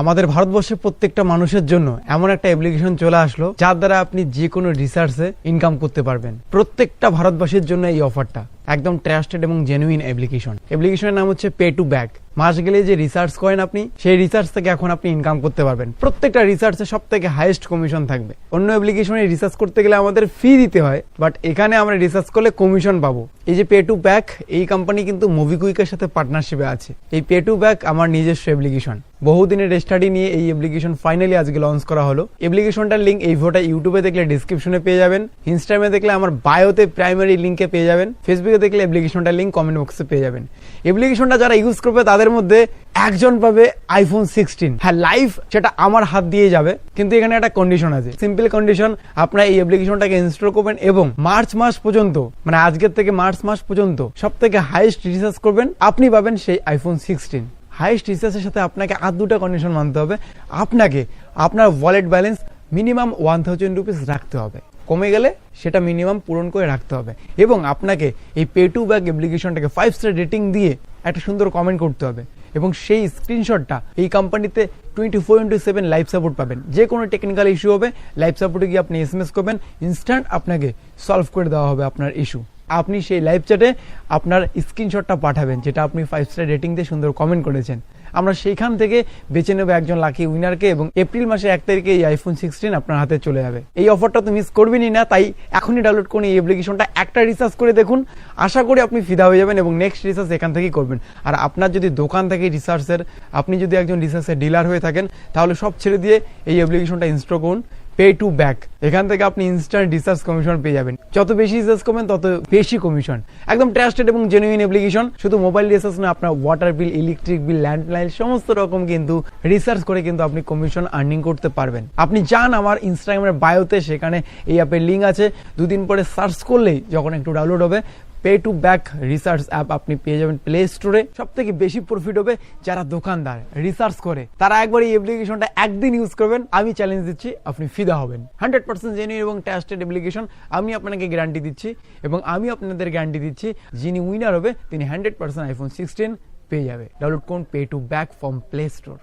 আমাদের ভারতবর্ষের প্রত্যেকটা মানুষের জন্য এমন একটা অ্যাপ্লিকেশন চলে আসলো, যার দ্বারা আপনি যে কোনো রিসার্চে ইনকাম করতে পারবেন। প্রত্যেকটা ভারতবাসীর জন্য এই অফারটা একদম ট্রাস্টেড এবং জেনুইন অ্যাপ্লিকেশন অ্যাপ্লিকেশনের নাম হচ্ছে পে টু ব্যাক মাস গেলে যে রিসার্চ করেন আপনি, সেই রিসার্চ থেকে এখন আপনি ইনকাম করতে পারবেন। প্রত্যেকটা রিসার্চে সব থেকে হাইয়েস্ট কমিশন থাকবে। অন্য অ্যাপ্লিকেশনে রিসার্চ করতে গেলে আমাদের ফি দিতে হয় বাট এখানে আমরা রিসার্চ করলে কমিশন পাবো। এই যে পে টু ব্যাক এই কোম্পানি কিন্তু মুভিকুইকের সাথে পার্টনারশিপে আছে। এই পে টু ব্যাক আমার নিজস্ব অ্যাপ্লিকেশন বহুদিনের স্টাডি নিয়ে এই অ্যাপ্লিকেশন ফাইনালি আজকে লঞ্চ করা হলো। অ্যাপ্লিকেশনটার লিঙ্ক এই ভিডিওটা ইউটিউবে দেখলে ডিসক্রিপশনে পেয়ে যাবেন। ইনস্টাগ্রামে দেখলে আমার বায়োতে প্রাইমারি লিঙ্কে পেয়ে যাবেন। ফেসবুকে দেখলে অ্যাপ্লিকেশনটার লিঙ্ক কমেন্ট বক্সে পেয়ে যাবেন। অ্যাপ্লিকেশনটা যারা ইউজ করবে, তাদের মধ্যে একজন পাবে আইফোন সিক্সটিন হ্যাঁ লাইভ সেটা আমার হাত দিয়ে যাবে, কিন্তু এখানে একটা কন্ডিশন আছে। সিম্পল কন্ডিশন আপনারা এই অ্যাপ্লিকেশনটাকে ইনস্টল করবেন এবং মার্চ মাস পর্যন্ত মানে আজকের থেকে মার্চ মাস পর্যন্ত সব থেকে হাইয়েস্ট রিসার্চ করবেন, আপনি পাবেন সেই আইফোন সিক্সটিন হাইয়েস্ট রিসার্চের সাথে আপনাকে আর দুটা কন্ডিশন মানতে হবে। আপনাকে আপনার wallet balance minimum one thousand rupees রাখতে হবে। কমে গেলে সেটা মিনিমাম পূরণ করে রাখতে হবে। এবং আপনাকে এই পে টু ব্যাক অ্যাপ্লিকেশনটাকে ফাইভ স্টার রেটিং দিয়ে একটা সুন্দর কমেন্ট করতে হবে। এবং সেই স্ক্রিনশটটা এই কোম্পানিতে twenty four into seven life support পাবেন। যে কোনো টেকনিক্যাল ইস্যু হবে লাইফ সাপোর্টে গিয়ে আপনি এস এম এস করবেন ইনস্ট্যান্ট আপনাকে সলভ করে দেওয়া হবে আপনার ইস্যু আপনি সেই লাইভ চ্যাটে আপনার স্ক্রিনশটটা পাঠাবেন, যেটা আপনি ফাইভ স্টার রেটিং দিয়ে সুন্দর কমেন্ট করেছেন। আমরা সেইখান থেকে বেছে নেব একজন লাকি উইনারকে এবং এপ্রিল মাসে এক তারিখে এই আইফোন সিক্সটিন আপনার হাতে চলে যাবে। এই অফারটা তো মিস করবেনই না, তাই এখনই ডাউনলোড করুন এই অ্যাপ্লিকেশনটা একটা রিসার্চ করে দেখুন। আশা করি আপনি ফিদা হয়ে যাবেন এবং নেক্সট রিসার্চ এখান থেকেই করবেন। আর আপনার যদি দোকান থাকে রিসার্চের আপনি যদি একজন রিসার্চের ডিলার হয়ে থাকেন, তাহলে সব ছেড়ে দিয়ে এই অ্যাপ্লিকেশনটা ইনস্টল করুন। পে টু ব্যাক এখান থেকে আপনি ইনস্ট্যান্ট রিসার্চ কমিশন পেয়ে যাবেন। যত বেশি রিসার্চ করবেন তত বেশি কমিশন একদম ট্রাস্টেড এবং জেনুইন অ্যাপ্লিকেশন শুধু মোবাইল রিসার্চ না, আপনার water bill electric bill landline সমস্ত রকম কিন্তু রিসার্চ করে কিন্তু আপনি কমিশন আর্নিং করতে পারবেন। আপনি যান আমার ইনস্টাগ্রামের বায়োতে সেখানে এই অ্যাপের লিঙ্ক আছে। দুদিন পরে সার্চ করলেই যখন একটু ডাউনলোড হবে pay to back research app আপনি পেয়ে যাবেন প্লে স্টোরে সব থেকে বেশি প্রফিট হবে যারা দোকানদার রিসার্চ করে। তারা একবার এই অ্যাপ্লিকেশনটা একদিন ইউজ করবেন, আমি চ্যালেঞ্জ দিচ্ছি, আপনি ফিদা হবেন। হান্ড্রেড পার্সেন্ট জেনুইন এবং ট্যাস্টেড অ্যাপ্লিকেশন আমি আপনাকে গ্যারান্টি দিচ্ছি এবং আমি আপনাদের গ্যারান্টি দিচ্ছি, যিনি উইনার হবে, তিনি হান্ড্রেড পার্সেন্ট আইফোন সিক্সটিন পেয়ে যাবে। ডাউনলোড করুন pay to back from play store